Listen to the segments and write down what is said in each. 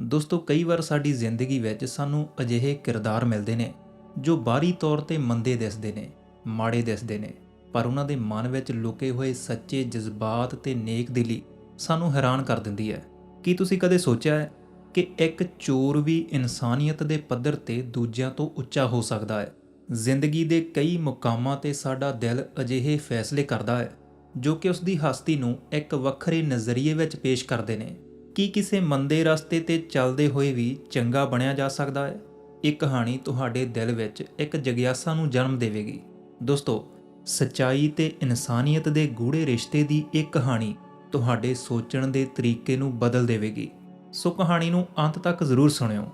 ਦੋਸਤੋ, ਕਈ ਵਾਰ ਸਾਡੀ ਜ਼ਿੰਦਗੀ ਵਿੱਚ ਸਾਨੂੰ ਅਜਿਹੇ ਕਿਰਦਾਰ ਮਿਲਦੇ ਨੇ ਜੋ ਬਾਹਰੀ ਤੌਰ ਤੇ ਮੰਦੇ ਦਿਸਦੇ ਨੇ, ਮਾੜੇ ਦਿਸਦੇ ਨੇ, ਪਰ ਉਹਨਾਂ ਦੇ ਮਨ ਵਿੱਚ ਲੁਕੇ ਹੋਏ ਸੱਚੇ ਜਜ਼ਬਾਤ ਤੇ ਨੇਕ ਦਿਲੀ ਸਾਨੂੰ ਹੈਰਾਨ ਕਰ ਦਿੰਦੀ ਹੈ। ਕੀ ਤੁਸੀਂ ਕਦੇ ਸੋਚਿਆ ਹੈ ਕਿ ਇੱਕ ਚੋਰ ਵੀ ਇਨਸਾਨੀਅਤ ਦੇ ਪੱਧਰ ਤੇ ਦੂਜਿਆਂ ਤੋਂ ਉੱਚਾ ਹੋ ਸਕਦਾ ਹੈ? ਜ਼ਿੰਦਗੀ ਦੇ ਕਈ ਮੁਕਾਮਾਂ ਤੇ ਸਾਡਾ ਦਿਲ ਅਜਿਹੇ ਫੈਸਲੇ ਕਰਦਾ ਹੈ ਜੋ ਕਿ ਉਸ ਦੀ ਹਸਤੀ ਨੂੰ ਇੱਕ ਵੱਖਰੇ ਨਜ਼ਰੀਏ ਵਿੱਚ ਪੇਸ਼ ਕਰਦੇ ਨੇ। ਕੀ ਕਿਸੇ ਮੰਦੇ ਰਸਤੇ ਤੇ ਚੱਲਦੇ ਹੋਏ ਵੀ ਚੰਗਾ ਬਣਿਆ ਜਾ ਸਕਦਾ ਹੈ? ਇਹ ਕਹਾਣੀ ਤੁਹਾਡੇ ਦਿਲ ਵਿੱਚ ਇੱਕ ਜਗਿਆਸਾ ਨੂੰ ਜਨਮ ਦੇਵੇਗੀ। ਦੋਸਤੋ, ਸਚਾਈ ਤੇ ਇਨਸਾਨੀਅਤ ਦੇ ਗੂੜੇ ਰਿਸ਼ਤੇ ਦੀ ਇਹ ਕਹਾਣੀ ਤੁਹਾਡੇ ਸੋਚਣ ਦੇ ਤਰੀਕੇ ਨੂੰ ਬਦਲ ਦੇਵੇਗੀ। ਸੋ ਕਹਾਣੀ ਨੂੰ ਅੰਤ ਤੱਕ ਜ਼ਰੂਰ ਸੁਣਿਓ।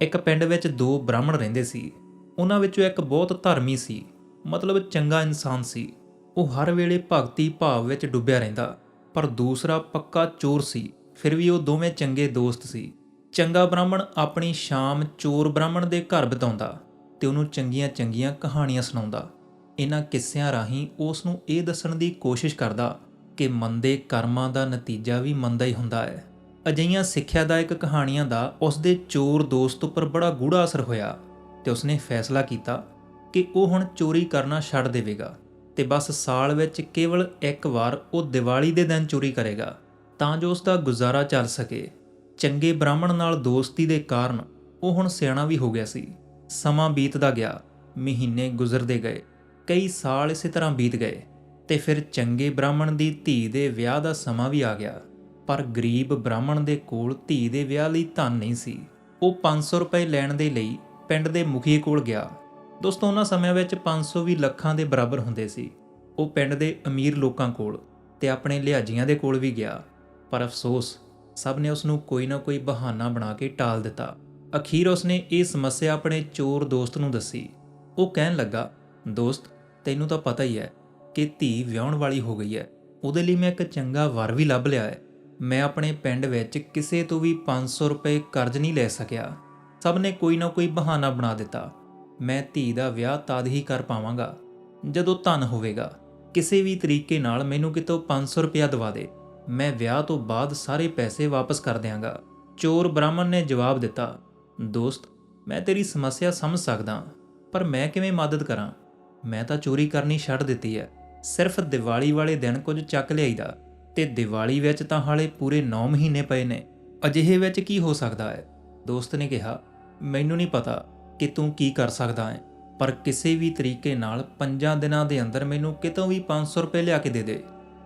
ਇੱਕ ਪਿੰਡ ਵਿੱਚ ਦੋ ਬ੍ਰਾਹਮਣ ਰਹਿੰਦੇ ਸੀ। ਉਹਨਾਂ ਵਿੱਚੋਂ ਇੱਕ ਬਹੁਤ ਧਰਮੀ ਸੀ, ਮਤਲਬ ਚੰਗਾ ਇਨਸਾਨ ਸੀ। ਉਹ ਹਰ ਵੇਲੇ ਭਗਤੀ ਭਾਵ ਵਿੱਚ ਡੁੱਬਿਆ ਰਹਿੰਦਾ, ਪਰ ਦੂਸਰਾ ਪੱਕਾ ਚੋਰ ਸੀ। ਫਿਰ ਵੀ ਉਹ ਦੋਵੇਂ ਚੰਗੇ ਦੋਸਤ ਸੀ। ਚੰਗਾ ਬ੍ਰਾਹਮਣ ਆਪਣੀ ਸ਼ਾਮ ਚੋਰ ਬ੍ਰਾਹਮਣ ਦੇ ਘਰ ਬਿਤਾਉਂਦਾ ਤੇ ਉਹਨੂੰ ਚੰਗੀਆਂ ਚੰਗੀਆਂ ਕਹਾਣੀਆਂ ਸੁਣਾਉਂਦਾ। ਇਹਨਾਂ ਕਿੱਸਿਆਂ ਰਾਹੀਂ ਉਸ ਨੂੰ ਇਹ ਦੱਸਣ ਦੀ ਕੋਸ਼ਿਸ਼ ਕਰਦਾ ਕਿ ਮੰਦੇ ਕਰਮਾਂ ਦਾ ਨਤੀਜਾ ਵੀ ਮੰਦਾ ਹੀ ਹੁੰਦਾ ਹੈ। ਅਜਿਹੀਆਂ ਸਿੱਖਿਆਦਾਇਕ ਕਹਾਣੀਆਂ ਦਾ ਉਸ ਦੇ ਚੋਰ ਦੋਸਤ ਉੱਪਰ ਬੜਾ ਗੂੜਾ ਅਸਰ ਹੋਇਆ ਤੇ ਉਸਨੇ ਫੈਸਲਾ ਕੀਤਾ ਕਿ ਉਹ ਹੁਣ ਚੋਰੀ ਕਰਨਾ ਛੱਡ ਦੇਵੇਗਾ ਤੇ ਬਸ ਸਾਲ ਵਿੱਚ ਕੇਵਲ ਇੱਕ ਵਾਰ ਉਹ ਦੀਵਾਲੀ ਦੇ ਦਿਨ ਚੋਰੀ ਕਰੇਗਾ। ਤਾਂ ਜੋ ਉਸ ਦਾ ਗੁਜ਼ਾਰਾ ਚੱਲ ਸਕੇ। ਚੰਗੇ ਬ੍ਰਾਹਮਣ ਨਾਲ ਦੋਸਤੀ ਦੇ ਕਾਰਨ ਉਹ ਹੁਣ ਸਿਆਣਾ ਵੀ ਹੋ ਗਿਆ ਸੀ। ਸਮਾਂ ਬੀਤਦਾ ਗਿਆ, ਮਹੀਨੇ ਗੁਜ਼ਰਦੇ ਗਏ, ਕਈ ਸਾਲ ਇਸੇ ਤਰ੍ਹਾਂ ਬੀਤ ਗਏ ਤੇ ਫਿਰ ਚੰਗੇ ਬ੍ਰਾਹਮਣ ਦੀ ਧੀ ਦੇ ਵਿਆਹ ਦਾ ਸਮਾਂ ਵੀ ਆ ਗਿਆ। ਪਰ ਗਰੀਬ ਬ੍ਰਾਹਮਣ ਦੇ ਕੋਲ ਧੀ ਦੇ ਵਿਆਹ ਲਈ ਧਨ ਨਹੀਂ ਸੀ। ਉਹ 500 ਰੁਪਏ ਲੈਣ ਦੇ ਲਈ ਪਿੰਡ ਦੇ ਮੁਖੀ ਕੋਲ ਗਿਆ। ਦੋਸਤੋ, ਉਹਨਾਂ ਸਮਿਆਂ ਵਿੱਚ 500 ਵੀ ਲੱਖਾਂ ਦੇ ਬਰਾਬਰ ਹੁੰਦੇ ਸੀ। ਉਹ ਪਿੰਡ ਦੇ ਅਮੀਰ ਲੋਕਾਂ ਕੋਲ ਤੇ ਆਪਣੇ ਲਿਹਾਜ਼ੀਆਂ ਦੇ ਕੋਲ ਵੀ ਗਿਆ। ਪਰ ਅਫਸੋਸ, ਸਭ ਨੇ ਉਸ ਨੂੰ ਕੋਈ ਨਾ ਕੋਈ ਬਹਾਨਾ ਬਣਾ ਕੇ ਟਾਲ ਦਿੱਤਾ। ਅਖੀਰ ਉਸਨੇ ਇਹ ਸਮੱਸਿਆ ਆਪਣੇ ਚੋਰ ਦੋਸਤ ਨੂੰ ਦੱਸੀ। ਉਹ ਕਹਿਣ ਲੱਗਾ, ਦੋਸਤ, ਤੈਨੂੰ ਤਾਂ ਪਤਾ ਹੀ ਹੈ ਕਿ ਧੀ ਵਿਆਹਣ ਵਾਲੀ ਹੋ ਗਈ ਹੈ। ਉਹਦੇ ਲਈ ਮੈਂ ਇੱਕ ਚੰਗਾ ਵਰ ਵੀ ਲੱਭ ਲਿਆ ਹੈ। ਮੈਂ ਆਪਣੇ ਪਿੰਡ ਵਿੱਚ ਕਿਸੇ ਤੋਂ ਵੀ 500 ਰੁਪਏ ਕਰਜ਼ ਨਹੀਂ ਲੈ ਸਕਿਆ। ਸਭ ਨੇ ਕੋਈ ਨਾ ਕੋਈ ਬਹਾਨਾ ਬਣਾ ਦਿੱਤਾ। ਮੈਂ ਧੀ ਦਾ ਵਿਆਹ ਤਦ ਹੀ ਕਰ ਪਾਵਾਂਗਾ, ਜਦੋਂ ਧਨ ਹੋਵੇਗਾ। ਕਿਸੇ ਵੀ ਤਰੀਕੇ ਨਾਲ ਮੈਨੂੰ ਕਿਤੋਂ 500 ਰੁਪਇਆ ਦਵਾ ਦੇ। ਮੈਂ ਵਿਆਹ ਤੋਂ ਬਾਅਦ ਸਾਰੇ ਪੈਸੇ ਵਾਪਸ ਕਰ ਦਿਆਂਗਾ। ਚੋਰ ਬ੍ਰਾਹਮਣ ਨੇ ਜਵਾਬ ਦਿੱਤਾ, ਦੋਸਤ, ਮੈਂ ਤੇਰੀ ਸਮੱਸਿਆ ਸਮਝ ਸਕਦਾ, ਪਰ ਮੈਂ ਕਿਵੇਂ ਮਦਦ ਕਰਾਂ? ਮੈਂ ਤਾਂ ਚੋਰੀ ਕਰਨੀ ਛੱਡ ਦਿੱਤੀ ਹੈ। ਸਿਰਫ ਦੀਵਾਲੀ ਵਾਲੇ ਦਿਨ ਕੁਝ ਚੱਕ ਲਿਆਈਦਾ ਤੇ ਦੀਵਾਲੀ ਵਿੱਚ ਤਾਂ ਹਾਲੇ ਪੂਰੇ 9 ਮਹੀਨੇ ਪਏ ਨੇ। ਅਜਿਹੇ ਵਿੱਚ ਕੀ ਹੋ ਸਕਦਾ ਹੈ? ਦੋਸਤ ਨੇ ਕਿਹਾ, ਮੈਨੂੰ ਨਹੀਂ ਪਤਾ ਕਿ ਤੂੰ ਕੀ ਕਰ ਸਕਦਾ ਹੈ, ਪਰ ਕਿਸੇ ਵੀ ਤਰੀਕੇ ਨਾਲ 5 ਦਿਨਾਂ ਦੇ ਅੰਦਰ ਮੈਨੂੰ ਕਿਤੋਂ ਵੀ 500 ਰੁਪਏ ਲਿਆ ਕੇ ਦੇ ਦੇ।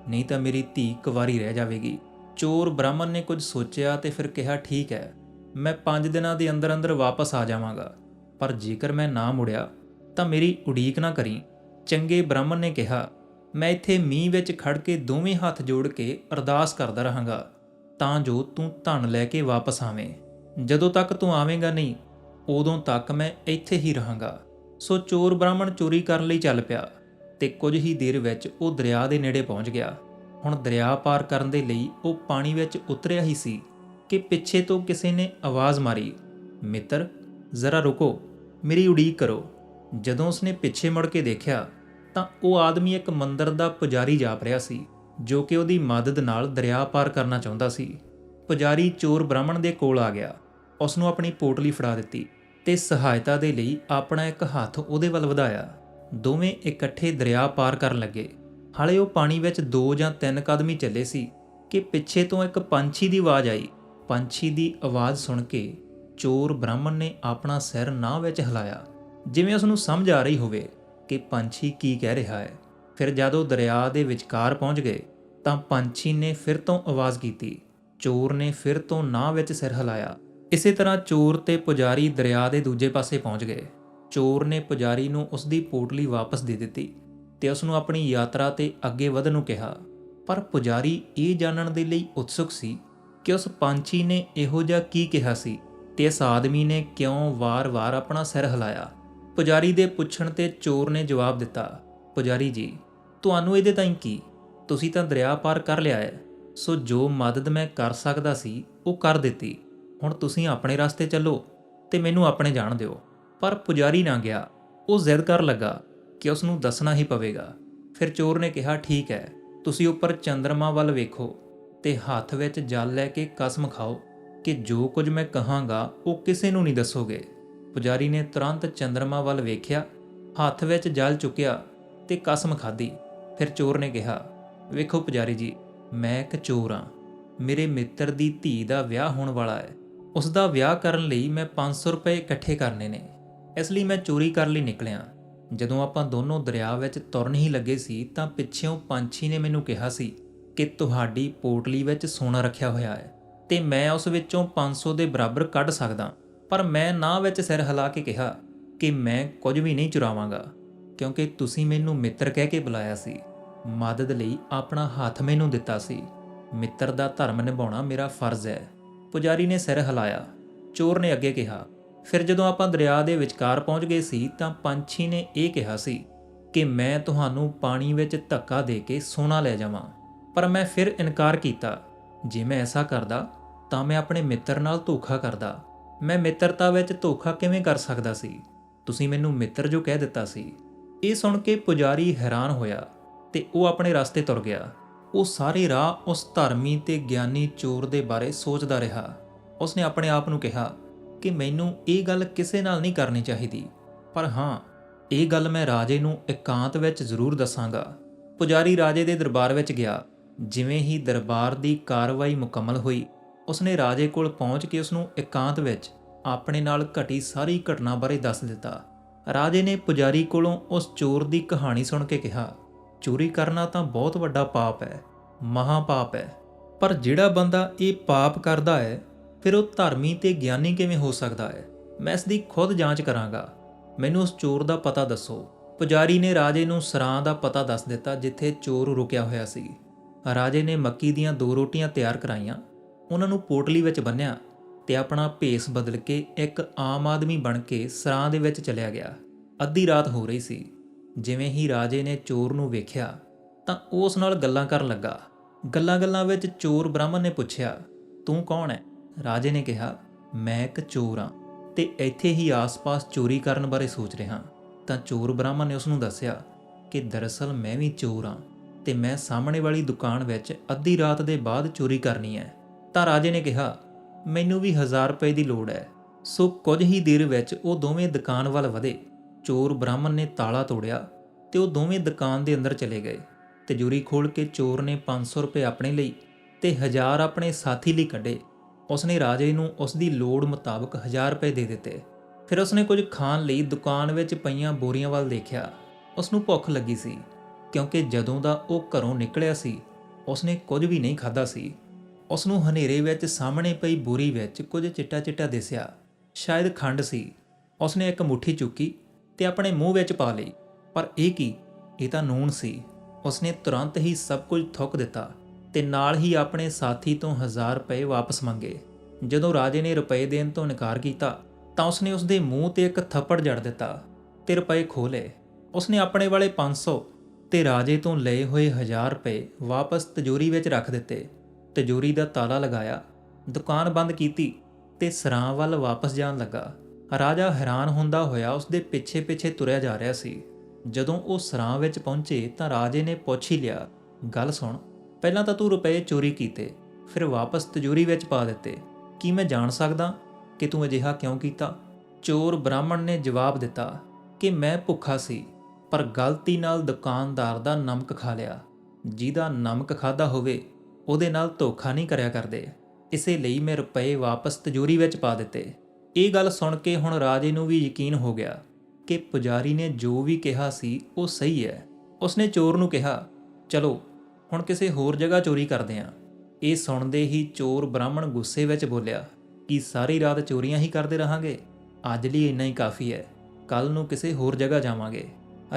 ਨਹੀਂ ਤਾਂ ਮੇਰੀ ਧੀ ਕੁਵਾਰੀ ਰਹਿ ਜਾਵੇਗੀ। ਚੋਰ ਬ੍ਰਾਹਮਣ ਨੇ ਕੁਝ ਸੋਚਿਆ ਤੇ ਫਿਰ ਕਿਹਾ, ਠੀਕ ਹੈ, ਮੈਂ 5 ਦਿਨਾਂ ਦੇ ਅੰਦਰ ਅੰਦਰ ਵਾਪਸ ਆ ਜਾਵਾਂਗਾ। ਪਰ ਜੇਕਰ ਮੈਂ ਨਾ ਮੁੜਿਆ, ਤਾਂ ਮੇਰੀ ਉਡੀਕ ਨਾ ਕਰੀ। ਚੰਗੇ ਬ੍ਰਾਹਮਣ ਨੇ ਕਿਹਾ, ਮੈਂ ਇੱਥੇ ਮੀਂਹ ਵਿੱਚ ਖੜ ਕੇ ਦੋਵੇਂ ਹੱਥ ਜੋੜ ਕੇ ਅਰਦਾਸ ਕਰਦਾ ਰਹਾਂਗਾ। ਤਾਂ ਜੋ ਤੂੰ ਧਨ ਲੈ ਕੇ ਵਾਪਸ ਆਵੇਂ। ਜਦੋਂ ਤੱਕ ਤੂੰ ਆਵੇਂਗਾ ਨਹੀਂ, ਉਦੋਂ ਤੱਕ ਮੈਂ ਇੱਥੇ ਹੀ ਰਹਾਂਗਾ। ਸੋ ਚੋਰ ਬ੍ਰਾਹਮਣ ਚੋਰੀ ਕਰਨ ਲਈ ਚੱਲ ਪਿਆ। ਤੇ ਕੁਝ ਹੀ ਦੇਰ ਵਿੱਚ ਉਹ ਦਰਿਆ ਦੇ ਨੇੜੇ ਪਹੁੰਚ ਗਿਆ। ਹੁਣ ਦਰਿਆ ਪਾਰ ਕਰਨ ਦੇ ਲਈ ਉਹ ਪਾਣੀ ਵਿੱਚ ਉਤਰਿਆ ਹੀ ਸੀ ਕਿ ਪਿੱਛੇ ਤੋਂ ਕਿਸੇ ਨੇ ਆਵਾਜ਼ ਮਾਰੀ, ਮਿੱਤਰ, ਜ਼ਰਾ ਰੁਕੋ, ਮੇਰੀ ਉਡੀਕ ਕਰੋ। ਜਦੋਂ ਉਸਨੇ ਪਿੱਛੇ ਮੁੜ ਕੇ ਦੇਖਿਆ, ਤਾਂ ਉਹ ਆਦਮੀ ਇੱਕ ਮੰਦਰ ਦਾ ਪੁਜਾਰੀ ਜਾਪ ਰਿਹਾ ਸੀ, ਜੋ ਕਿ ਉਹਦੀ ਮਦਦ ਨਾਲ ਦਰਿਆ ਪਾਰ ਕਰਨਾ ਚਾਹੁੰਦਾ ਸੀ। ਪੁਜਾਰੀ ਚੋਰ ਬ੍ਰਾਹਮਣ ਦੇ ਕੋਲ ਆ ਗਿਆ। ਉਸ ਨੂੰ ਆਪਣੀ ਪੋਟਲੀ ਫੜਾ ਦਿੱਤੀ ਤੇ ਸਹਾਇਤਾ ਦੇ ਲਈ ਆਪਣਾ ਇੱਕ ਹੱਥ ਉਹਦੇ ਵੱਲ ਵਧਾਇਆ। ਦੋਵੇਂ ਇਕੱਠੇ ਦਰਿਆ ਪਾਰ ਕਰਨ ਲੱਗੇ। ਹਾਲੇ ਉਹ ਪਾਣੀ ਵਿੱਚ ਦੋ ਜਾਂ ਤਿੰਨ ਕਦਮ ਹੀ ਚੱਲੇ ਸੀ ਕਿ ਪਿੱਛੇ ਤੋਂ ਇੱਕ ਪੰਛੀ ਦੀ ਆਵਾਜ਼ ਆਈ। ਪੰਛੀ ਦੀ ਆਵਾਜ਼ ਸੁਣ ਕੇ ਚੋਰ ਬ੍ਰਾਹਮਣ ਨੇ ਆਪਣਾ ਸਿਰ ਨਾਹ ਵਿੱਚ ਹਿਲਾਇਆ। ਜਿਵੇਂ ਉਸ ਨੂੰ ਸਮਝ ਆ ਰਹੀ ਹੋਵੇ ਕਿ ਪੰਛੀ ਕੀ ਕਹਿ ਰਿਹਾ ਹੈ। ਫਿਰ ਜਦੋਂ ਦਰਿਆ ਦੇ ਵਿਚਕਾਰ ਪਹੁੰਚ ਗਏ ਤਾਂ ਪੰਛੀ ਨੇ ਫਿਰ ਤੋਂ ਆਵਾਜ਼ ਕੀਤੀ। ਚੋਰ ਨੇ ਫਿਰ ਤੋਂ ਨਾਹ ਵਿੱਚ ਸਿਰ ਹਿਲਾਇਆ। ਇਸੇ ਤਰ੍ਹਾਂ ਚੋਰ ਤੇ ਪੁਜਾਰੀ ਦਰਿਆ ਦੇ ਦੂਜੇ ਪਾਸੇ ਪਹੁੰਚ ਗਏ। ਚੋਰ ਨੇ ਪੁਜਾਰੀ ਨੂੰ ਉਸ ਦੀ ਪੋਟਲੀ ਵਾਪਸ ਦੇ ਦਿੱਤੀ ਤੇ ਉਸ ਨੂੰ ਆਪਣੀ ਯਾਤਰਾ ਤੇ ਅੱਗੇ ਵਧਣ ਨੂੰ ਕਿਹਾ। ਪਰ ਪੁਜਾਰੀ ਇਹ ਜਾਣਨ ਦੇ ਲਈ ਉਤਸੁਕ ਸੀ ਕਿ ਉਸ ਪੰਛੀ ਨੇ ਇਹੋ ਜਿਹਾ ਕੀ ਕਿਹਾ ਸੀ ਤੇ ਇਸ ਆਦਮੀ ਨੇ ਕਿਉਂ ਵਾਰ-ਵਾਰ ਆਪਣਾ ਸਿਰ ਹਿਲਾਇਆ। ਪੁਜਾਰੀ ਦੇ ਪੁੱਛਣ ਤੇ ਚੋਰ ਨੇ ਜਵਾਬ ਦਿੱਤਾ, ਪੁਜਾਰੀ ਜੀ, ਤੁਹਾਨੂੰ ਇਹਦੇ ਤਾਈਂ ਕੀ? ਤੁਸੀਂ ਤਾਂ ਦਰਿਆ ਪਾਰ ਕਰ ਲਿਆ ਹੈ। ਸੋ ਜੋ ਮਦਦ ਮੈਂ ਕਰ ਸਕਦਾ ਸੀ, ਉਹ ਕਰ ਦਿੱਤੀ। ਹੁਣ ਤੁਸੀਂ ਆਪਣੇ ਰਸਤੇ ਚੱਲੋ ਤੇ ਮੈਨੂੰ ਆਪਣੇ ਜਾਣ ਦਿਓ। ਪਰ ਪੁਜਾਰੀ ਨਾ ਗਿਆ। ਉਹ ਜ਼ਿੱਦ ਕਰ ਲੱਗਾ ਕਿ ਉਸ ਨੂੰ ਦੱਸਣਾ ਹੀ ਪਵੇਗਾ। ਫਿਰ ਚੋਰ ਨੇ ਕਿਹਾ, ਠੀਕ ਹੈ, ਤੁਸੀਂ ਉੱਪਰ ਚੰ드ਰਮਾ ਵੱਲ ਵੇਖੋ ਤੇ ਹੱਥ ਵਿੱਚ ਜਲ ਲੈ ਕੇ ਕਸਮ ਖਾਓ ਕਿ ਜੋ ਕੁਝ ਮੈਂ ਕਹਾਂਗਾ, ਉਹ ਕਿਸੇ ਨੂੰ ਨਹੀਂ ਦੱਸੋਗੇ। ਪੁਜਾਰੀ ਨੇ ਤੁਰੰਤ ਚੰਦਰਮਾ ਵੱਲ ਵੇਖਿਆ, ਹੱਥ ਵਿੱਚ ਜਲ ਚੁੱਕਿਆ ਤੇ ਕਸਮ ਖਾਧੀ। ਫਿਰ ਚੋਰ ਨੇ ਕਿਹਾ, ਵੇਖੋ ਪੁਜਾਰੀ ਜੀ, ਮੈਂ ਇੱਕ ਚੋਰ ਹਾਂ। ਮੇਰੇ ਮਿੱਤਰ ਦੀ ਧੀ ਦਾ ਵਿਆਹ ਹੋਣ ਵਾਲਾ ਹੈ। ਉਸ ਦਾ ਵਿਆਹ ਕਰਨ ਲਈ ਮੈਂ 500 ਰੁਪਏ ਇਕੱਠੇ ਕਰਨੇ ਨੇ। ਇਸ ਲਈ ਮੈਂ ਚੋਰੀ ਕਰਨ ਲਈ ਨਿਕਲਿਆ। ਜਦੋਂ ਆਪਾਂ ਦੋਨੋਂ ਦਰਿਆ ਵਿੱਚ ਤੁਰਨ ਹੀ ਲੱਗੇ ਸੀ, ਤਾਂ ਪਿੱਛੇੋਂ ਪੰਛੀ ਨੇ ਮੈਨੂੰ ਕਿਹਾ ਸੀ ਕਿ ਤੁਹਾਡੀ ਪੋਟਲੀ ਵਿੱਚ ਸੋਨਾ ਰੱਖਿਆ ਹੋਇਆ ਹੈ ਤੇ ਮੈਂ ਉਸ ਵਿੱਚੋਂ 500 ਦੇ ਬਰਾਬਰ ਕੱਢ ਸਕਦਾ। ਪਰ ਮੈਂ ਨਾ ਵਿੱਚ ਸਿਰ ਹਿਲਾ ਕੇ ਕਿਹਾ ਕਿ ਮੈਂ ਕੁਝ ਵੀ ਨਹੀਂ ਚੁਰਾਵਾਂਗਾ, ਕਿਉਂਕਿ ਤੁਸੀਂ ਮੈਨੂੰ ਮਿੱਤਰ ਕਹਿ ਕੇ ਬੁਲਾਇਆ ਸੀ। ਮਦਦ ਲਈ ਆਪਣਾ ਹੱਥ ਮੈਨੂੰ ਦਿੱਤਾ ਸੀ। ਮਿੱਤਰ ਦਾ ਧਰਮ ਨਿਭਾਉਣਾ ਮੇਰਾ ਫਰਜ਼ ਹੈ। ਪੁਜਾਰੀ ਨੇ ਸਿਰ ਹਿਲਾਇਆ। ਚੋਰ ਨੇ ਅੱਗੇ ਕਿਹਾ ਫਿਰ ਜਦੋਂ ਆਪਾਂ ਦਰਿਆ ਦੇ ਵਿਚਕਾਰ ਪਹੁੰਚ ਗਏ ਸੀ ਤਾਂ ਪੰਛੀ ਨੇ ਇਹ ਕਿਹਾ ਸੀ ਕਿ ਮੈਂ ਤੁਹਾਨੂੰ ਪਾਣੀ ਵਿੱਚ ਧੱਕਾ ਦੇ ਕੇ ਸੋਨਾ ਲੈ ਜਾਵਾਂ। ਪਰ ਮੈਂ ਫਿਰ ਇਨਕਾਰ ਕੀਤਾ, ਜੇ ਮੈਂ ਐਸਾ ਕਰਦਾ ਤਾਂ ਮੈਂ ਆਪਣੇ ਮਿੱਤਰ ਨਾਲ ਧੋਖਾ ਕਰਦਾ। ਮੈਂ ਮਿੱਤਰਤਾ ਵਿੱਚ ਧੋਖਾ ਕਿਵੇਂ ਕਰ ਸਕਦਾ ਸੀ? ਤੁਸੀਂ ਮੈਨੂੰ ਮਿੱਤਰ ਜੋ ਕਹਿ ਦਿੱਤਾ ਸੀ। ਇਹ ਸੁਣ ਕੇ ਪੁਜਾਰੀ ਹੈਰਾਨ ਹੋਇਆ ਤੇ ਉਹ ਆਪਣੇ ਰਸਤੇ ਤੁਰ ਗਿਆ। ਉਹ ਸਾਰੇ ਰਾਹ ਉਸ ਧਰਮੀ ਤੇ ਗਿਆਨੀ ਚੋਰ ਦੇ ਬਾਰੇ ਸੋਚਦਾ ਰਿਹਾ। ਉਸਨੇ ਆਪਣੇ ਆਪ ਨੂੰ ਕਿਹਾ ਕਿ ਮੈਨੂੰ ਇਹ ਗੱਲ ਕਿਸੇ ਨਾਲ ਨਹੀਂ ਕਰਨੀ ਚਾਹੀਦੀ। ਪਰ ਹਾਂ, ਇਹ ਗੱਲ ਮੈਂ ਰਾਜੇ ਨੂੰ ਇਕਾਂਤ ਵਿੱਚ ਜ਼ਰੂਰ ਦੱਸਾਂਗਾ। ਪੁਜਾਰੀ ਰਾਜੇ ਦੇ ਦਰਬਾਰ ਵਿੱਚ ਗਿਆ। ਜਿਵੇਂ ਹੀ ਦਰਬਾਰ ਦੀ ਕਾਰਵਾਈ ਮੁਕੰਮਲ ਹੋਈ, ਉਸਨੇ ਰਾਜੇ ਕੋਲ ਪਹੁੰਚ ਕੇ ਉਸ ਨੂੰ ਇਕਾਂਤ ਵਿੱਚ ਆਪਣੇ ਨਾਲ ਘਟੀ ਸਾਰੀ ਘਟਨਾ ਬਾਰੇ ਦੱਸ ਦਿੱਤਾ। ਰਾਜੇ ਨੇ ਪੁਜਾਰੀ ਕੋਲੋਂ ਉਸ ਚੋਰ ਦੀ ਕਹਾਣੀ ਸੁਣ ਕੇ ਕਿਹਾ, ਚੋਰੀ ਕਰਨਾ ਤਾਂ ਬਹੁਤ ਵੱਡਾ ਪਾਪ ਹੈ ਮਹਾ ਪਾਪ ਹੈ, ਪਰ ਜਿਹੜਾ ਬੰਦਾ ਇਹ ਪਾਪ ਕਰਦਾ ਹੈ ਫਿਰ ਉਹ ਧਰਮੀ ਤੇ ਗਿਆਨੀ ਕਿਵੇਂ ਹੋ ਸਕਦਾ ਹੈ? ਮੈਂ ਇਸ ਦੀ ਖੁਦ ਜਾਂਚ ਕਰਾਂਗਾ। ਮੈਨੂੰ ਉਸ ਚੋਰ ਦਾ ਪਤਾ ਦੱਸੋ। ਪੁਜਾਰੀ ਨੇ ਰਾਜੇ ਨੂੰ ਸਰਾਂ ਦਾ ਪਤਾ ਦੱਸ ਦਿੱਤਾ ਜਿੱਥੇ ਚੋਰ ਰੁਕਿਆ ਹੋਇਆ ਸੀ। ਰਾਜੇ ਨੇ ਮੱਕੀ ਦੀਆਂ ਦੋ ਰੋਟੀਆਂ ਤਿਆਰ ਕਰਾਈਆਂ। ਉਹਨਾਂ ਨੂੰ ਪੋਟਲੀ ਵਿੱਚ ਬੰਨਿਆ ਤੇ ਆਪਣਾ ਭੇਸ ਬਦਲ ਕੇ ਇੱਕ ਆਮ ਆਦਮੀ ਬਣ ਕੇ ਸਰਾਂ ਦੇ ਵਿੱਚ ਚਲਿਆ ਗਿਆ। ਅੱਧੀ ਰਾਤ ਹੋ ਰਹੀ ਸੀ। ਜਿਵੇਂ ਹੀ ਰਾਜੇ ਨੇ ਚੋਰ ਨੂੰ ਵੇਖਿਆ ਤਾਂ ਉਸ ਨਾਲ ਗੱਲਾਂ ਕਰਨ ਲੱਗਾ। ਗੱਲਾਂ-ਗੱਲਾਂ ਵਿੱਚ ਚੋਰ ਬ੍ਰਾਹਮਣ ਨੇ ਪੁੱਛਿਆ, ਤੂੰ ਕੌਣ ਹੈ? ਰਾਜੇ ਨੇ ਕਿਹਾ, ਮੈਂ ਇੱਕ ਚੋਰ ਹਾਂ ਤੇ ਇੱਥੇ ਹੀ ਆਸ-ਪਾਸ ਚੋਰੀ ਕਰਨ ਬਾਰੇ ਸੋਚ ਰਿਹਾ ਤਾਂ ਚੋਰ ਬ੍ਰਾਹਮਣ ਨੇ ਉਸ ਨੂੰ ਦੱਸਿਆ ਕਿ ਦਰਅਸਲ ਮੈਂ ਵੀ ਚੋਰ ਹਾਂ ਤੇ ਮੈਂ ਸਾਹਮਣੇ ਵਾਲੀ ਦੁਕਾਨ ਵਿੱਚ ਅੱਧੀ ਰਾਤ ਦੇ ਬਾਅਦ ਚੋਰੀ ਕਰਨੀ ਹੈ। ਤਾਂ ਰਾਜੇ ਨੇ ਕਿਹਾ, ਮੈਨੂੰ ਵੀ 1000 ਰੁਪਏ ਦੀ ਲੋੜ ਹੈ। ਸੋ ਕੁਝ ਹੀ ਦੇਰ ਵਿੱਚ ਉਹ ਦੋਵੇਂ ਦੁਕਾਨ ਵੱਲ ਵਧੇ। ਚੋਰ ਬ੍ਰਾਹਮਣ ਨੇ ਤਾਲਾ ਤੋੜਿਆ ਤੇ ਉਹ ਦੋਵੇਂ ਦੁਕਾਨ ਦੇ ਅੰਦਰ ਚਲੇ ਗਏ ਤਿਜੋਰੀ ਖੋਲ ਕੇ ਚੋਰ ਨੇ 500 ਰੁਪਏ ਆਪਣੇ ਲਈ ਤੇ 1000 ਆਪਣੇ ਸਾਥੀ ਲਈ ਕੱਢੇ। ਉਸਨੇ ਰਾਜੇ ਨੂੰ ਉਸ ਦੀ ਲੋੜ ਮੁਤਾਬਕ 1000 ਰੁਪਏ ਦੇ ਦਿੱਤੇ। ਫਿਰ ਉਸਨੇ ਕੁਝ ਖਾਣ ਲਈ ਦੁਕਾਨ ਵਿੱਚ ਪਈਆਂ ਬੋਰੀਆਂ ਵੱਲ ਦੇਖਿਆ। ਉਸਨੂੰ ਭੁੱਖ ਲੱਗੀ ਸੀ, ਕਿਉਂਕਿ ਜਦੋਂ ਦਾ ਉਹ ਘਰੋਂ ਨਿਕਲਿਆ ਸੀ, ਉਸਨੇ ਕੁਝ ਵੀ ਨਹੀਂ ਖਾਧਾ ਸੀ। ਉਸ ਨੂੰ ਹਨੇਰੇ ਵਿੱਚ ਸਾਹਮਣੇ ਪਈ ਬੋਰੀ ਵਿੱਚ ਕੁਝ ਚਿੱਟਾ-ਚਿੱਟਾ ਦਿਸਿਆ। ਸ਼ਾਇਦ ਖੰਡ ਸੀ। ਉਸਨੇ ਇੱਕ ਮੁੱਠੀ ਚੁੱਕੀ ਤੇ ਆਪਣੇ ਮੂੰਹ ਵਿੱਚ ਪਾ ਲਈ। ਪਰ ਇਹ ਕੀ? ਇਹ ਤਾਂ ਨੂਣ ਸੀ। ਉਸਨੇ ਤੁਰੰਤ ਹੀ ਸਭ ਕੁਝ ਥੁੱਕ ਦਿੱਤਾ। ਤੇ ਨਾਲ ਹੀ ਆਪਣੇ ਸਾਥੀ ਤੋਂ 1000 ਰੁਪਏ ਵਾਪਸ ਮੰਗੇ। ਜਦੋਂ ਰਾਜੇ ਨੇ ਰੁਪਏ ਦੇਣ ਤੋਂ ਇਨਕਾਰ ਕੀਤਾ, ਤਾਂ ਉਸਨੇ ਉਸਦੇ ਮੂੰਹ ਤੇ ਇੱਕ ਥੱਪੜ ਜੜ ਦਿੱਤਾ ਤੇ ਰੁਪਏ ਖੋਹ ਲਏ। ਉਸਨੇ ਆਪਣੇ ਵਾਲੇ 500 ਤੇ ਰਾਜੇ ਤੋਂ ਲਏ ਹੋਏ 1000 ਰੁਪਏ ਵਾਪਸ ਤਿਜੋਰੀ ਵਿੱਚ ਰੱਖ ਦਿੱਤੇ। ਤਿਜੋਰੀ ਦਾ ਤਾਲਾ ਲਗਾਇਆ, ਦੁਕਾਨ ਬੰਦ ਕੀਤੀ ਤੇ ਸਰਾਂ ਵੱਲ ਵਾਪਸ ਜਾਣ ਲੱਗਾ। ਰਾਜਾ ਹੈਰਾਨ ਹੁੰਦਾ ਹੋਇਆ ਉਸਦੇ ਪਿੱਛੇ-ਪਿੱਛੇ ਤੁਰਿਆ ਜਾ ਰਿਹਾ ਸੀ। ਜਦੋਂ ਉਹ ਸਰਾਂ ਵਿੱਚ ਪਹੁੰਚੇ ਤਾਂ ਰਾਜੇ ਨੇ ਪੁੱਛ ਹੀ ਲਿਆ, ਗੱਲ ਸੁਣ ਪਹਿਲਾਂ ਤਾਂ ਤੂੰ ਰੁਪਏ ਚੋਰੀ ਕੀਤੇ, ਫਿਰ ਵਾਪਸ ਤਿਜੋਰੀ ਵਿੱਚ ਪਾ ਦਿੱਤੇ। ਕੀ ਮੈਂ ਜਾਣ ਸਕਦਾ ਕਿ ਤੂੰ ਅਜਿਹਾ ਕਿਉਂ ਕੀਤਾ? ਚੋਰ ਬ੍ਰਾਹਮਣ ਨੇ ਜਵਾਬ ਦਿੱਤਾ ਕਿ ਮੈਂ ਭੁੱਖਾ ਸੀ, ਪਰ ਗਲਤੀ ਨਾਲ ਦੁਕਾਨਦਾਰ ਦਾ ਨਮਕ ਖਾ ਲਿਆ। ਜਿਹਦਾ ਨਮਕ ਖਾਦਾ ਹੋਵੇ, ਉਹਦੇ ਨਾਲ ਧੋਖਾ ਨਹੀਂ ਕਰਿਆ ਕਰਦੇ। ਇਸੇ ਲਈ ਮੈਂ ਰੁਪਏ ਵਾਪਸ ਤਿਜੋਰੀ ਵਿੱਚ ਪਾ ਦਿੱਤੇ। ਇਹ ਗੱਲ ਸੁਣ ਕੇ ਹੁਣ ਰਾਜੇ ਨੂੰ ਵੀ ਯਕੀਨ ਹੋ ਗਿਆ ਕਿ ਪੁਜਾਰੀ ਨੇ ਜੋ ਵੀ ਕਿਹਾ ਸੀ, ਉਹ ਸਹੀ ਹੈ। ਉਸਨੇ ਚੋਰ ਨੂੰ ਕਿਹਾ, ਚਲੋ ਹੁਣ ਕਿਸੇ ਹੋਰ ਜਗ੍ਹਾ ਚੋਰੀ ਕਰਦੇ ਆਂ। ਇਹ ਸੁਣਦੇ ਹੀ ਚੋਰ ਬ੍ਰਾਹਮਣ ਗੁੱਸੇ ਵਿੱਚ ਬੋਲਿਆ, ਕਿ ਸਾਰੀ ਰਾਤ ਚੋਰੀਆਂ ਹੀ ਕਰਦੇ ਰਹਾਂਗੇ? ਅੱਜ ਲਈ ਇੰਨਾ ਹੀ ਕਾਫੀ ਹੈ। ਕੱਲ ਨੂੰ ਕਿਸੇ ਹੋਰ ਜਗ੍ਹਾ ਜਾਵਾਂਗੇ।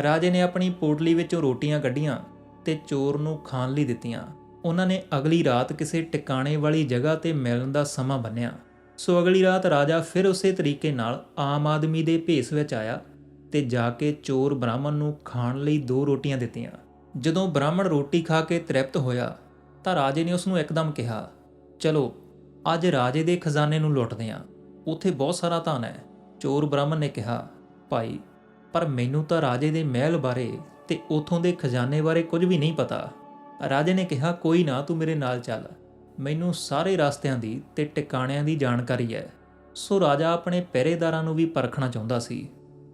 ਰਾਜੇ ਨੇ ਆਪਣੀ ਪੋਟਲੀ ਵਿੱਚੋਂ ਰੋਟੀਆਂ ਕੱਢੀਆਂ ਤੇ ਚੋਰ ਨੂੰ ਖਾਣ ਲਈ ਦਿੱਤੀਆਂ। ਉਹਨਾਂ ਨੇ ਅਗਲੀ ਰਾਤ ਕਿਸੇ ਟਿਕਾਣੇ ਵਾਲੀ ਜਗ੍ਹਾ ਤੇ ਮਿਲਣ ਦਾ ਸਮਾਂ ਬੰਨਿਆ। ਸੋ ਅਗਲੀ ਰਾਤ ਰਾਜਾ ਫਿਰ ਉਸੇ ਤਰੀਕੇ ਨਾਲ ਆਮ ਆਦਮੀ ਦੇ ਭੇਸ ਵਿੱਚ ਆਇਆ ਤੇ ਜਾ ਕੇ ਚੋਰ ਬ੍ਰਾਹਮਣ ਨੂੰ ਖਾਣ ਲਈ ਦੋ ਰੋਟੀਆਂ ਦਿੱਤੀਆਂ। ਜਦੋਂ ਬ੍ਰਾਹਮਣ ਰੋਟੀ ਖਾ ਕੇ ਤ੍ਰਿਪਤ ਹੋਇਆ, ਤਾਂ ਰਾਜੇ ਨੇ ਉਸ ਨੂੰ ਇੱਕਦਮ ਕਿਹਾ, ਚਲੋ, ਅੱਜ ਰਾਜੇ ਦੇ ਖਜ਼ਾਨੇ ਨੂੰ ਲੁੱਟਦੇ ਆਂ। ਉੱਥੇ ਬਹੁਤ ਸਾਰਾ ਧਨ ਹੈ, ਚੋਰ ਬ੍ਰਾਹਮਣ ਨੇ ਕਿਹਾ, ਭਾਈ, ਪਰ ਮੈਨੂੰ ਤਾਂ ਰਾਜੇ ਦੇ ਮਹਿਲ ਬਾਰੇ ਤੇ ਉਥੋਂ ਦੇ ਖਜ਼ਾਨੇ ਬਾਰੇ ਕੁਝ ਵੀ ਨਹੀਂ ਪਤਾ। ਰਾਜੇ ਨੇ ਕਿਹਾ, ਕੋਈ ਨਾ, ਤੂੰ ਮੇਰੇ ਨਾਲ ਚੱਲ। ਮੈਨੂੰ ਸਾਰੇ ਰਸਤਿਆਂ ਦੀ ਤੇ ਟਿਕਾਣਿਆਂ ਦੀ ਜਾਣਕਾਰੀ ਹੈ। ਸੋ ਰਾਜਾ ਆਪਣੇ ਪਹਿਰੇਦਾਰਾਂ ਨੂੰ ਵੀ ਪਰਖਣਾ ਚਾਹੁੰਦਾ ਸੀ।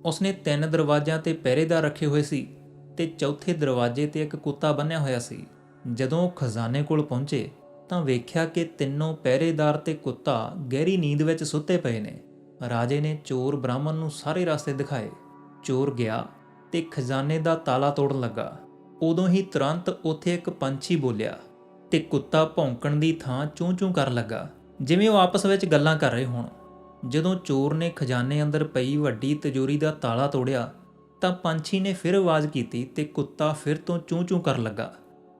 ਉਸਨੇ ਤਿੰਨ ਦਰਵਾਜ਼ਿਆਂ ਤੇ ਪਹਿਰੇਦਾਰ ਰੱਖੇ ਹੋਏ ਸੀ। ਤੇ ਚੌਥੇ ਦਰਵਾਜ਼ੇ ਤੇ ਇੱਕ ਕੁੱਤਾ ਬੰਨਿਆ ਹੋਇਆ ਸੀ। ਜਦੋਂ ਉਹ ਖਜ਼ਾਨੇ ਕੋਲ ਪਹੁੰਚੇ, ਤਾਂ ਵੇਖਿਆ ਕਿ ਤਿੰਨੋਂ ਪਹਿਰੇਦਾਰ ਤੇ ਕੁੱਤਾ ਗਹਿਰੀ ਨੀਂਦ ਵਿੱਚ ਸੁੱਤੇ ਪਏ ਨੇ। ਰਾਜੇ ਨੇ ਚੋਰ ਬ੍ਰਾਹਮਣ ਨੂੰ ਸਾਰੇ ਰਸਤੇ ਦਿਖਾਏ। ਚੋਰ ਗਿਆ ਤੇ ਖਜ਼ਾਨੇ ਦਾ ਤਾਲਾ ਤੋੜਨ ਲੱਗਾ। ਉਦੋਂ ਹੀ ਤੁਰੰਤ ਉੱਥੇ ਇੱਕ ਪੰਛੀ ਬੋਲਿਆ ਤੇ ਕੁੱਤਾ ਭੌਂਕਣ ਦੀ ਥਾਂ ਚੂੰ-ਚੂੰ ਕਰਨ ਲੱਗਾ, ਜਿਵੇਂ ਉਹ ਆਪਸ ਵਿੱਚ ਗੱਲਾਂ ਕਰ ਰਹੇ ਹੋਣ। ਜਦੋਂ ਚੋਰ ਨੇ ਖਜ਼ਾਨੇ ਅੰਦਰ ਪਈ ਵੱਡੀ ਤਿਜੋਰੀ ਦਾ ਤਾਲਾ ਤੋੜਿਆ ਤਾਂ ਪੰਛੀ ਨੇ ਫਿਰ ਆਵਾਜ਼ ਕੀਤੀ ਤੇ ਕੁੱਤਾ ਫਿਰ ਤੋਂ ਚੂੰ-ਚੂੰ ਕਰਨ ਲੱਗਾ।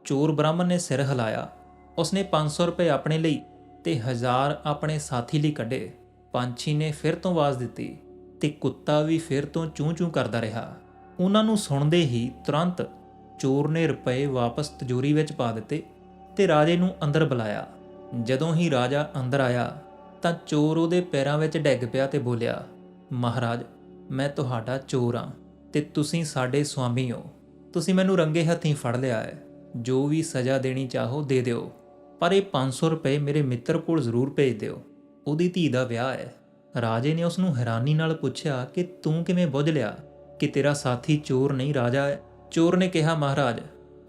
ਚੋਰ ਬ੍ਰਾਹਮਣ ਨੇ ਸਿਰ ਹਿਲਾਇਆ। ਉਸਨੇ 500 ਰੁਪਏ ਆਪਣੇ ਲਈ ਤੇ 1000 ਆਪਣੇ ਸਾਥੀ ਲਈ ਕੱਢੇ। ਪੰਛੀ ਨੇ ਫਿਰ ਤੋਂ ਆਵਾਜ਼ ਦਿੱਤੀ ਤੇ ਕੁੱਤਾ ਵੀ ਫਿਰ ਤੋਂ ਚੂੰ-ਚੂੰ ਕਰਦਾ ਰਿਹਾ। ਉਹਨਾਂ ਨੂੰ ਸੁਣਦੇ ਹੀ ਤੁਰੰਤ ਚੋਰ ਨੇ ਰੁਪਏ ਵਾਪਸ ਤਜੋਰੀ ਵਿੱਚ ਪਾ ਦਿੱਤੇ ਤੇ ਰਾਜੇ ਨੂੰ ਅੰਦਰ ਬੁਲਾਇਆ। ਜਦੋਂ ਹੀ ਰਾਜਾ ਅੰਦਰ ਆਇਆ ਤਾਂ ਚੋਰ ਉਹਦੇ ਪੈਰਾਂ ਵਿੱਚ ਡਿੱਗ ਪਿਆ ਤੇ ਬੋਲਿਆ, ਮਹਾਰਾਜ, ਮੈਂ ਤੁਹਾਡਾ ਚੋਰ ਹਾਂ ਤੇ ਤੁਸੀਂ ਸਾਡੇ ਸਵਾਮੀ ਹੋ। ਤੁਸੀਂ ਮੈਨੂੰ ਰੰਗੇ ਹੱਥੀਂ ਫੜ ਲਿਆ ਹੈ। ਜੋ ਵੀ ਸਜ਼ਾ ਦੇਣੀ ਚਾਹੋ ਦੇ ਦਿਓ। ਪਰ ਇਹ 500 ਰੁਪਏ ਮੇਰੇ ਮਿੱਤਰ ਕੋਲ ਜ਼ਰੂਰ ਭੇਜ ਦਿਓ। ਉਹਦੀ ਧੀ ਦਾ ਵਿਆਹ ਹੈ। ਰਾਜੇ ਨੇ ਉਸ ਨੂੰ ਹੈਰਾਨੀ ਨਾਲ ਪੁੱਛਿਆ ਕਿ ਤੂੰ ਕਿਵੇਂ ਬੁੱਝ ਲਿਆ ਕਿ ਤੇਰਾ ਸਾਥੀ ਚੋਰ ਨਹੀਂ ਰਾਜਾ ਹੈ? ਚੋਰ ਨੇ ਕਿਹਾ, ਮਹਾਰਾਜ,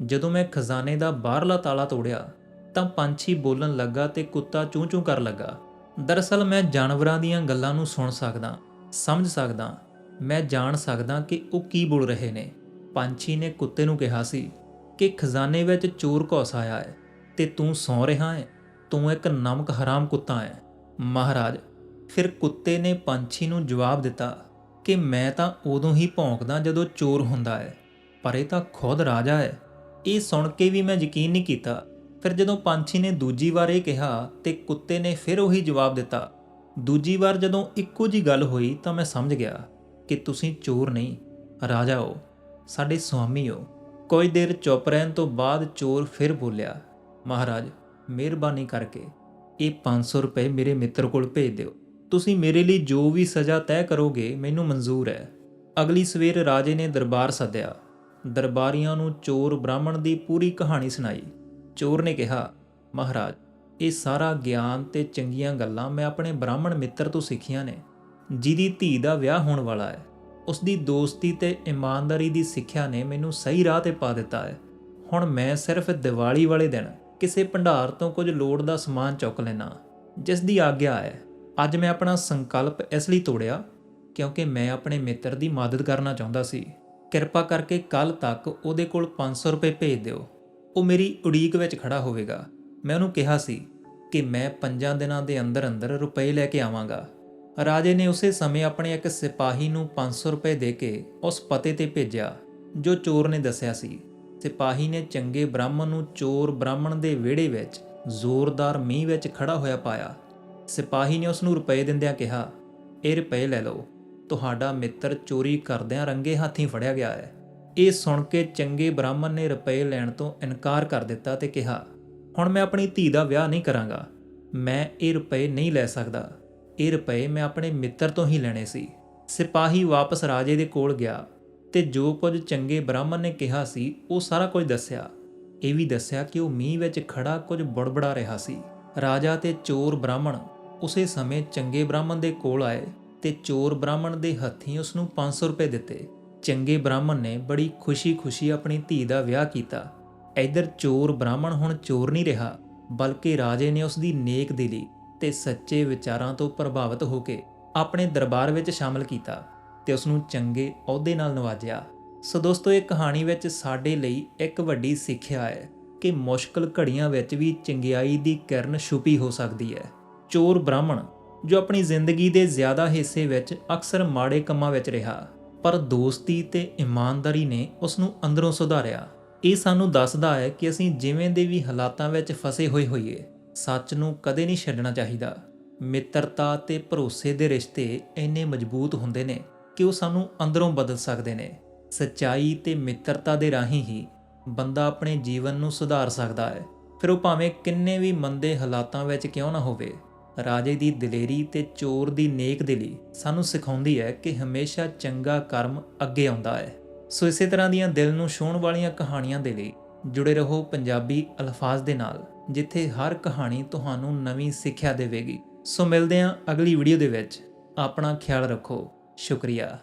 ਜਦੋਂ ਮੈਂ ਖਜ਼ਾਨੇ ਦਾ ਬਾਹਰਲਾ ਤਾਲਾ ਤੋੜਿਆ, ਤਾਂ ਪੰਛੀ ਬੋਲਣ ਲੱਗਾ ਤੇ ਕੁੱਤਾ ਚੂੰ-ਚੂੰ ਕਰ ਲੱਗਾ। ਦਰਅਸਲ ਮੈਂ ਜਾਨਵਰਾਂ ਦੀਆਂ ਗੱਲਾਂ ਨੂੰ ਸੁਣ ਸਕਦਾ, ਸਮਝ ਸਕਦਾ। ਮੈਂ ਜਾਣ ਸਕਦਾ ਕਿ ਉਹ ਕੀ ਬੋਲ ਰਹੇ ਨੇ। ਪੰਛੀ ਨੇ ਕੁੱਤੇ ਨੂੰ ਕਿਹਾ ਸੀ ਕਿ ਖਜ਼ਾਨੇ ਵਿੱਚ ਚੋਰ ਘੁਸ ਆਇਆ ਹੈ ਤੇ ਤੂੰ ਸੌਂ ਰਿਹਾ ਹੈ। ਤੂੰ ਇੱਕ ਨਮਕ ਹਰਾਮ ਕੁੱਤਾ ਹੈ। ਮਹਾਰਾਜ, ਫਿਰ ਕੁੱਤੇ ਨੇ ਪੰਛੀ ਨੂੰ ਜਵਾਬ ਦਿੱਤਾ ਕਿ ਮੈਂ ਤਾਂ ਉਦੋਂ ਹੀ ਭੌਂਕਦਾ ਜਦੋਂ ਚੋਰ ਹੁੰਦਾ ਹੈ, ਪਰ ਇਹ ਤਾਂ ਖੁਦ ਰਾਜਾ ਹੈ। ਇਹ ਸੁਣ ਕੇ ਵੀ ਮੈਂ ਯਕੀਨ ਨਹੀਂ ਕੀਤਾ। ਫਿਰ ਜਦੋਂ ਪੰਛੀ ਨੇ ਦੂਜੀ ਵਾਰ ਇਹ ਕਿਹਾ ਤੇ ਕੁੱਤੇ ਨੇ ਫਿਰ ਉਹੀ ਜਵਾਬ ਦਿੱਤਾ। ਦੂਜੀ ਵਾਰ ਜਦੋਂ ਇੱਕੋ ਜੀ ਗੱਲ ਹੋਈ ਤਾਂ ਮੈਂ ਸਮਝ ਗਿਆ ਕਿ ਤੁਸੀਂ ਚੋਰ ਨਹੀਂ, ਰਾਜਾ ਹੋ, ਸਾਡੇ ਸੁਆਮੀ ਹੋ। ਕੋਈ ਦੇਰ ਚੁੱਪ ਰਹਿਣ ਤੋਂ ਬਾਅਦ ਚੋਰ ਫਿਰ ਬੋਲਿਆ, ਮਹਾਰਾਜ, ਮਿਹਰਬਾਨੀ ਕਰਕੇ ਇਹ 500 ਰੁਪਏ ਮੇਰੇ ਮਿੱਤਰ ਕੋਲ ਭੇਜ ਦਿਓ। ਤੁਸੀਂ ਮੇਰੇ ਲਈ ਜੋ ਵੀ ਸਜ਼ਾ ਤੈਅ ਕਰੋਗੇ, ਮੈਨੂੰ ਮਨਜ਼ੂਰ ਹੈ। ਅਗਲੀ ਸਵੇਰ ਰਾਜੇ ਨੇ ਦਰਬਾਰ ਸੱਦਿਆ। ਦਰਬਾਰੀਆਂ ਨੂੰ ਚੋਰ ਬ੍ਰਾਹਮਣ ਦੀ ਪੂਰੀ ਕਹਾਣੀ ਸੁਣਾਈ। ਚੋਰ ਨੇ ਕਿਹਾ, ਮਹਾਰਾਜ, ਇਹ ਸਾਰਾ ਗਿਆਨ ਤੇ ਚੰਗੀਆਂ ਗੱਲਾਂ ਮੈਂ ਆਪਣੇ ਬ੍ਰਾਹਮਣ ਮਿੱਤਰ ਤੋਂ ਸਿੱਖੀਆਂ ਨੇ। ਜਿਹਦੀ ਧੀ ਦਾ ਵਿਆਹ ਹੋਣ ਵਾਲਾ ਹੈ। ਉਸ ਦੀ ਦੋਸਤੀ ਤੇ ਇਮਾਨਦਾਰੀ ਦੀ ਸਿੱਖਿਆ ਨੇ ਮੈਨੂੰ ਸਹੀ ਰਾਹ ਤੇ ਪਾ ਦਿੱਤਾ ਹੈ। ਹੁਣ ਮੈਂ ਸਿਰਫ ਦੀਵਾਲੀ ਵਾਲੇ ਦਿਨ ਕਿਸੇ ਭੰਡਾਰ ਤੋਂ ਕੁਝ ਲੋੜ ਦਾ ਸਮਾਨ ਚੁੱਕ ਲੈਣਾ ਜਿਸ ਦੀ ਆਗਿਆ ਹੈ। ਅੱਜ ਮੈਂ ਆਪਣਾ ਸੰਕਲਪ ਇਸ ਲਈ ਤੋੜਿਆ ਕਿਉਂਕਿ ਮੈਂ ਆਪਣੇ ਮਿੱਤਰ ਦੀ ਮਦਦ ਕਰਨਾ ਚਾਹੁੰਦਾ ਸੀ। ਕਿਰਪਾ ਕਰਕੇ ਕੱਲ ਤੱਕ ਉਹਦੇ ਕੋਲ 500 ਰੁਪਏ ਭੇਜ ਦਿਓ। ਉਹ ਮੇਰੀ ਉਡੀਕ ਵਿੱਚ ਖੜਾ ਹੋਵੇਗਾ। ਮੈਂ ਉਹਨੂੰ ਕਿਹਾ ਸੀ ਕਿ ਮੈਂ ਪੰਜਾਂ ਦਿਨਾਂ ਦੇ ਅੰਦਰ ਅੰਦਰ ਰੁਪਏ ਲੈ ਕੇ ਆਵਾਂਗਾ। ਰਾਜੇ ਨੇ ਉਸੇ ਸਮੇਂ ਆਪਣੇ ਇੱਕ ਸਿਪਾਹੀ ਨੂੰ 500 ਰੁਪਏ ਦੇ ਕੇ ਉਸ ਪਤੇ ਤੇ ਭੇਜਿਆ, ਜੋ ਚੋਰ ਨੇ ਦੱਸਿਆ ਸੀ। ਸਿਪਾਹੀ ਨੇ ਚੰਗੇ ਬ੍ਰਾਹਮਣ ਨੂੰ ਚੋਰ ਬ੍ਰਾਹਮਣ ਦੇ ਵਿਹੜੇ ਵਿੱਚ ਜ਼ੋਰਦਾਰ ਮੀਂਹ ਵਿੱਚ ਖੜਾ ਹੋਇਆ ਪਾਇਆ। ਸਿਪਾਹੀ ਨੇ ਉਸ ਨੂੰ ਰੁਪਏ ਦਿੰਦਿਆਂ ਕਿਹਾ, ਇਹ ਰੁਪਏ ਲੈ ਲਓ। ਤੁਹਾਡਾ ਮਿੱਤਰ ਚੋਰੀ ਕਰਦਿਆਂ ਰੰਗੇ ਹੱਥੀਂ ਫੜਿਆ ਗਿਆ ਹੈ। ਇਹ ਸੁਣ ਕੇ ਚੰਗੇ ਬ੍ਰਾਹਮਣ ਨੇ ਰੁਪਏ ਲੈਣ ਤੋਂ ਇਨਕਾਰ ਕਰ ਦਿੱਤਾ ਤੇ ਕਿਹਾ, ਹੁਣ ਮੈਂ ਆਪਣੀ ਧੀ ਦਾ ਵਿਆਹ ਨਹੀਂ ਕਰਾਂਗਾ। ਮੈਂ ਇਹ ਰੁਪਏ ਨਹੀਂ ਲੈ ਸਕਦਾ। ਇਹ ਰੁਪਏ ਮੈਂ ਆਪਣੇ ਮਿੱਤਰ ਤੋਂ ਹੀ ਲੈਣੇ ਸੀ। ਸਿਪਾਹੀ ਵਾਪਸ ਰਾਜੇ ਦੇ ਕੋਲ ਗਿਆ ਤੇ ਜੋ ਕੁਝ ਚੰਗੇ ਬ੍ਰਾਹਮਣ ਨੇ ਕਿਹਾ ਸੀ, ਉਹ ਸਾਰਾ ਕੁਝ ਦੱਸਿਆ। ਇਹ ਵੀ ਦੱਸਿਆ ਕਿ ਉਹ ਮੀਂਹ ਵਿੱਚ ਖੜਾ ਕੁਝ ਬੜਬੜਾ ਰਿਹਾ ਸੀ। ਰਾਜਾ ਤੇ ਚੋਰ ਬ੍ਰਾਹਮਣ ਉਸੇ ਸਮੇਂ ਚੰਗੇ ਬ੍ਰਾਹਮਣ ਦੇ ਕੋਲ ਆਏ ਤੇ ਚੋਰ ਬ੍ਰਾਹਮਣ ਦੇ ਹੱਥੀਂ ਉਸ ਨੂੰ 500 ਰੁਪਏ ਦਿੱਤੇ। ਚੰਗੇ ਬ੍ਰਾਹਮਣ ਨੇ ਬੜੀ ਖੁਸ਼ੀ-ਖੁਸ਼ੀ ਆਪਣੀ ਧੀ ਦਾ ਵਿਆਹ ਕੀਤਾ। ਇਧਰ ਚੋਰ ਬ੍ਰਾਹਮਣ ਹੁਣ ਚੋਰ ਨਹੀਂ ਰਿਹਾ, ਬਲਕਿ ਰਾਜੇ ਨੇ ਉਸ ਦੀ ਨੇਕ ਦਿਲੀ ਤੇ ਸੱਚੇ ਵਿਚਾਰਾਂ ਤੋਂ ਪ੍ਰਭਾਵਿਤ ਹੋ ਕੇ ਆਪਣੇ ਦਰਬਾਰ ਵਿੱਚ ਸ਼ਾਮਲ ਕੀਤਾ ਤੇ ਉਸ ਨੂੰ ਚੰਗੇ ਅਹੁਦੇ ਨਾਲ ਨਵਾਜਿਆ। ਸੋ ਦੋਸਤੋ, ਇਹ ਕਹਾਣੀ ਵਿੱਚ ਸਾਡੇ ਲਈ ਇੱਕ ਵੱਡੀ ਸਿੱਖਿਆ ਹੈ ਕਿ ਮੁਸ਼ਕਲ ਘੜੀਆਂ ਵਿੱਚ ਵੀ ਚੰਗਿਆਈ ਦੀ ਕਿਰਨ ਛੁਪੀ ਹੋ ਸਕਦੀ ਹੈ। ਚੋਰ ਬ੍ਰਾਹਮਣ, ਜੋ ਆਪਣੀ ਜ਼ਿੰਦਗੀ ਦੇ ਜ਼ਿਆਦਾ ਹਿੱਸੇ ਵਿੱਚ ਅਕਸਰ ਮਾੜੇ ਕੰਮਾਂ ਵਿੱਚ ਰਿਹਾ, ਪਰ ਦੋਸਤੀ ਤੇ ਇਮਾਨਦਾਰੀ ਨੇ ਉਸ ਨੂੰ ਅੰਦਰੋਂ ਸੁਧਾਰਿਆ। ਇਹ ਸਾਨੂੰ ਦੱਸਦਾ ਹੈ ਕਿ ਅਸੀਂ ਜਿਵੇਂ ਦੇ ਵੀ ਹਾਲਾਤਾਂ ਵਿੱਚ ਫਸੇ ਹੋਏ ਹੋਈਏ ਸੱਚ ਨੂੰ ਕਦੇ ਨਹੀਂ ਛੱਡਣਾ ਚਾਹੀਦਾ। ਮਿੱਤਰਤਾ ਤੇ ਭਰੋਸੇ ਦੇ ਰਿਸ਼ਤੇ ਇੰਨੇ ਮਜ਼ਬੂਤ ਹੁੰਦੇ ਨੇ ਕਿ ਉਹ ਸਾਨੂੰ ਅੰਦਰੋਂ ਬਦਲ ਸਕਦੇ ਨੇ। ਸੱਚਾਈ ਤੇ ਮਿੱਤਰਤਾ ਦੇ ਰਾਹੀਂ ਹੀ ਬੰਦਾ ਆਪਣੇ ਜੀਵਨ ਨੂੰ ਸੁਧਾਰ ਸਕਦਾ ਹੈ। ਫਿਰ ਉਹ ਭਾਵੇਂ ਕਿੰਨੇ ਵੀ ਮੰਦੇ ਹਾਲਾਤਾਂ ਵਿੱਚ ਕਿਉਂ ਨਾ ਹੋਵੇ, ਰਾਜੇ ਦੀ ਦਲੇਰੀ ਤੇ ਚੋਰ ਦੀ ਨੇਕ ਦਿਲੀ ਸਾਨੂੰ ਸਿਖਾਉਂਦੀ ਹੈ ਕਿ ਹਮੇਸ਼ਾ ਚੰਗਾ ਕਰਮ ਅੱਗੇ ਆਉਂਦਾ ਹੈ। ਸੋ ਇਸੇ ਤਰ੍ਹਾਂ ਦੀਆਂ ਦਿਲ ਨੂੰ ਛੂਹਣ ਵਾਲੀਆਂ ਕਹਾਣੀਆਂ ਦੇ ਲਈ ਜੁੜੇ ਰਹੋ ਪੰਜਾਬੀ ਅਲਫਾਜ਼ ਦੇ ਨਾਲ। ਜਿੱਥੇ ਹਰ ਕਹਾਣੀ ਤੁਹਾਨੂੰ ਨਵੀਂ ਸਿੱਖਿਆ ਦੇਵੇਗੀ। ਸੋ ਮਿਲਦੇ ਹਾਂ ਅਗਲੀ ਵੀਡੀਓ ਦੇ ਵਿੱਚ। ਆਪਣਾ ਖਿਆਲ ਰੱਖੋ। ਸ਼ੁਕਰੀਆ।